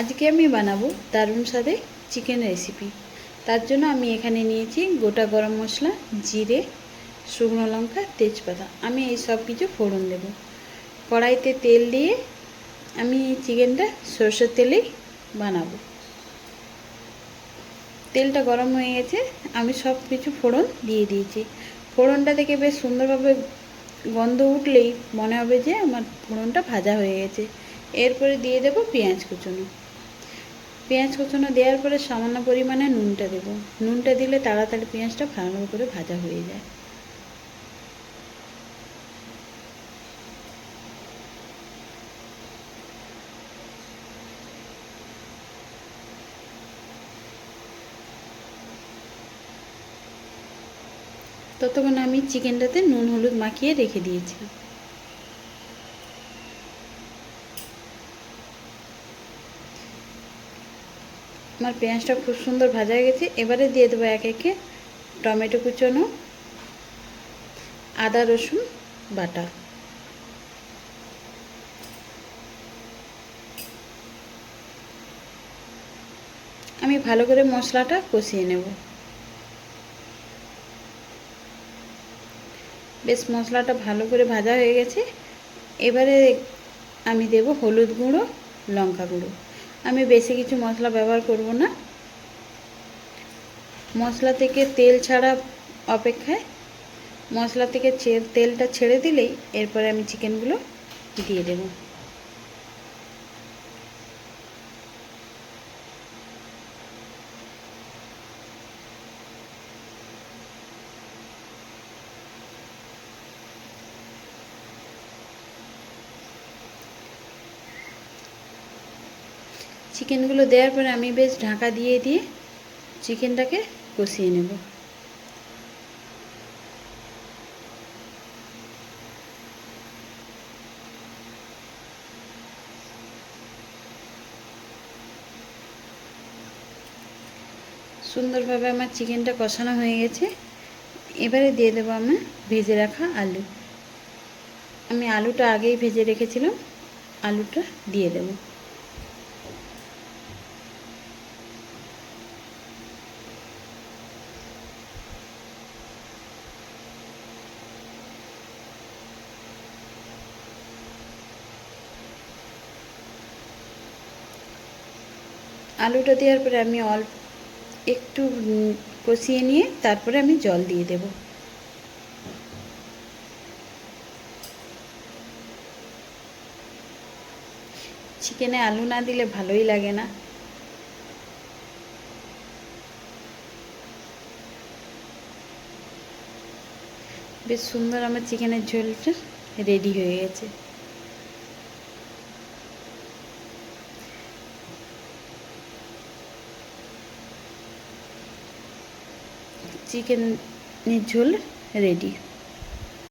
আজকে আমি বানাবো দারুণ স্বাদে চিকেন রেসিপি তার জন্য আমি এখানে নিয়েছি গোটা গরম মশলা, জিরে, শুকনো লঙ্কা, তেজপাতা। আমি এই সব কিছু ফোড়ন দেব। কড়াইতে তেল দিয়ে আমি চিকেনটা সরষের তেলেই বানাবো। তেলটা গরম হয়ে গেছে, আমি সব কিছু ফোড়ন দিয়ে দিয়েছি। ফোড়নটা থেকে বেশ সুন্দরভাবে গন্ধ উঠলেই মনে হবে যে আমার ফোড়নটা ভাজা হয়ে গেছে। এরপরে দিয়ে দেব পেঁয়াজ কুচনো। পেঁয়াজ কুচনো দেওয়ার পরে সামান্য পরিমাণে নুনটা দেব। নুনটা দিলে তাড়াতাড়ি পেঁয়াজটা ভালো করে ভাজা হয়ে যায়। ততক্ষণ আমি চিকেনটাতে নুন, হলুদ মাখিয়ে রেখে দিয়েছিলাম আমার পেঁয়াজটা খুব সুন্দর ভাজা হয়ে গেছে। এবারে দিয়ে দেবো এক একে টমেটো কুচোনো, আদা, রসুন, বাটা। আমি ভালো করে মশলাটা কষিয়ে নেব। বেশ, মশলাটা ভালো করে ভাজা হয়ে গেছে। এবারে আমি দেব হলুদ গুঁড়ো, লঙ্কা গুঁড়ো। আমি বেশি কিছু মশলা ব্যবহার করব না। মশলা থেকে তেল ছাড়া অপেক্ষায় মশলা থেকে তেলটা ছেড়ে দিলেই এরপরে আমি চিকেনগুলো দিয়ে দেব। চিকেনগুলো দেওয়ার পরে আমি বেশ ঢাকা দিয়ে দিয়ে চিকেনটাকে কষিয়ে নেব। সুন্দরভাবে আমার চিকেনটা কষানো হয়ে গেছে। এবারে দিয়ে দেবো আমার ভেজে রাখা আলু। আমি আলুটা আগেই ভেজে রেখেছিলাম, আলুটা দিয়ে দেবো। আলুটা দেওয়ার পরে আমি অল্প একটু কষিয়ে নিয়ে তারপরে আমি জল দিয়ে দেব। চিকেনে আলু না দিলে ভালোই লাগে না। বেশ সুন্দর আমার চিকেনের ঝোলটা রেডি হয়ে গেছে। চিকেনের ঝোল রেডি